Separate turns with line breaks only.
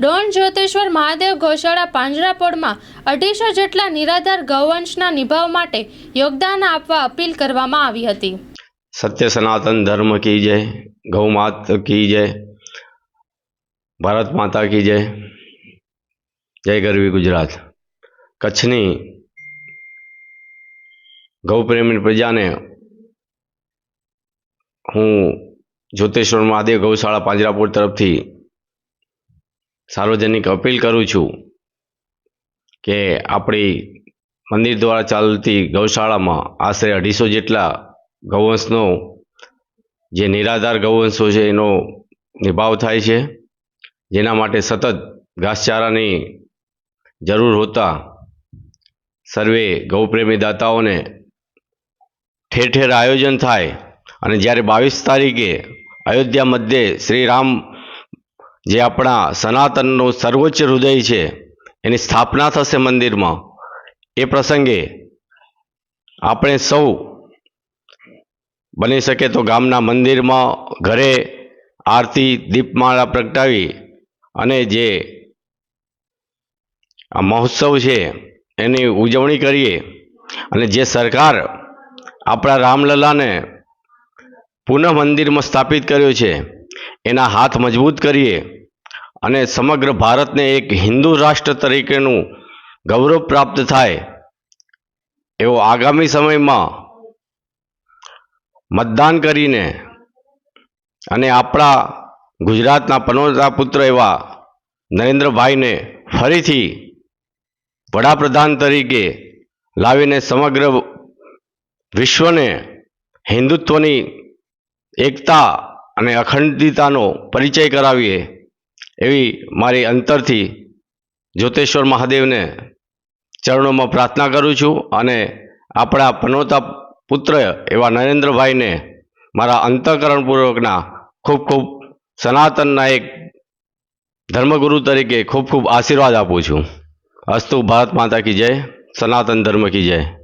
Don Jyoteshwar Mahadev ગૌશાળા પાંજરાપોળમાં અઢીસો જેટલા નિરાધાર ગૌવંશના નિભાવ માટે યોગદાન આપવા અપીલ કરવામાં આવી હતી.
સત્ય સનાતન ધર્મ કી જય, ગૌ માત કી જય, ભારત માતા કી જય જય ગરવી ગુજરાત. કચ્છની ગૌપ્રેમી પ્રજાને હું જ્યોતેશ્વર મહાદેવ ગૌશાળા પાંજરાપોળ તરફથી સાર્વજનિક અપીલ કરું છું કે આપણી મંદિર દ્વારા ચાલતી ગૌશાળામાં આશરે અઢીસો જેટલા ગૌવંશનો, જે નિરાધાર ગૌવંશો છે, એનો નિભાવ થાય છે. જેના માટે સતત ઘાસચારાની જરૂર હોતા સર્વે ગૌપ્રેમી દાતાઓને ઠેર ઠેર આયોજન થાય અને જ્યારે બાવીસ તારીખે અયોધ્યા મધ્યે શ્રી રામ જે આપણા સનાતનનું સર્વોચ્ચ હૃદય છે, એની સ્થાપના થશે મંદિરમાં. એ પ્રસંગે આપણે સૌ બની શકે તો ગામના મંદિરમાં ઘરે આરતી, દીપમાળા પ્રગટાવી અને જે આ મહોત્સવ છે, એની ઉજવણી કરીએ. અને જે સરકાર આપણા રામલલાને પુનઃ મંદિરમાં સ્થાપિત કર્યો છે, એના હાથ મજબૂત કરીએ. અને સમગ્ર ભારતને એક હિન્દુ રાષ્ટ્ર તરીકેનું ગૌરવ પ્રાપ્ત થાય એવો આગામી સમયમાં મતદાન કરીને અને આપણા ગુજરાતના પનોતા પુત્ર એવા નરેન્દ્રભાઈને ફરીથી વડાપ્રધાન તરીકે લાવીને સમગ્ર વિશ્વને હિન્દુત્વની એકતા અને અખંડિતતાનો પરિચય કરાવીએ. એવી મારી અંતરથી જ્યોતેશ્વર મહાદેવને ચરણોમાં પ્રાર્થના કરું છું અને આપણા પનોતા પુત્ર એવા નરેન્દ્રભાઈને મારા અંતઃકરણપૂર્વકના ખૂબ ખૂબ સનાતનના એક ધર્મગુરુ તરીકે ખૂબ ખૂબ આશીર્વાદ આપું છું. અસ્તુ ભારત માતા કી જય, સનાતન ધર્મ કી જય.